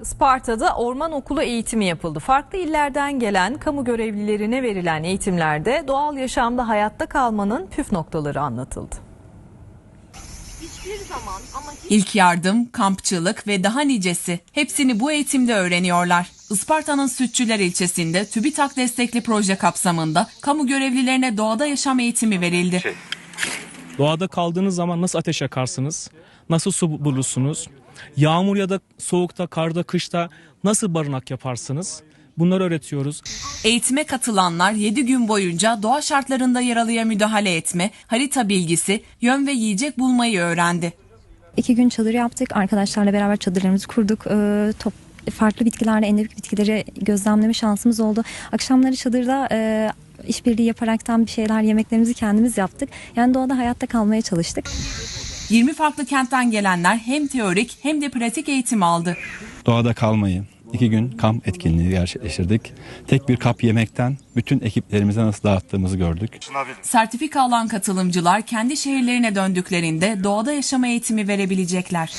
Isparta'da orman okulu eğitimi yapıldı. Farklı illerden gelen kamu görevlilerine verilen eğitimlerde doğal yaşamda hayatta kalmanın püf noktaları anlatıldı. İlk yardım, kampçılık ve daha nicesi hepsini bu eğitimde öğreniyorlar. Isparta'nın Sütçüler ilçesinde TÜBİTAK destekli proje kapsamında kamu görevlilerine doğada yaşam eğitimi verildi. Doğada kaldığınız zaman nasıl ateş yakarsınız? Nasıl su bulursunuz? Yağmur ya da soğukta, karda, kışta nasıl barınak yaparsınız? Bunları öğretiyoruz. Eğitime katılanlar 7 gün boyunca doğa şartlarında yaralıya müdahale etme, harita bilgisi, yön ve yiyecek bulmayı öğrendi. İki gün çadır yaptık. Arkadaşlarla beraber çadırlarımızı kurduk. Ee, top, farklı bitkilerle endemik bitkileri gözlemleme şansımız oldu. Akşamları çadırda e, işbirliği yaparaktan bir şeyler yemeklerimizi kendimiz yaptık. Yani doğada hayatta kalmaya çalıştık. 20 farklı kentten gelenler hem teorik hem de pratik eğitim aldı. doğada kalmayı, iki gün kamp etkinliği gerçekleştirdik. Tek bir kap yemekten bütün ekiplerimize nasıl dağıttığımızı gördük. Sertifika alan katılımcılar kendi şehirlerine döndüklerinde doğada yaşama eğitimi verebilecekler.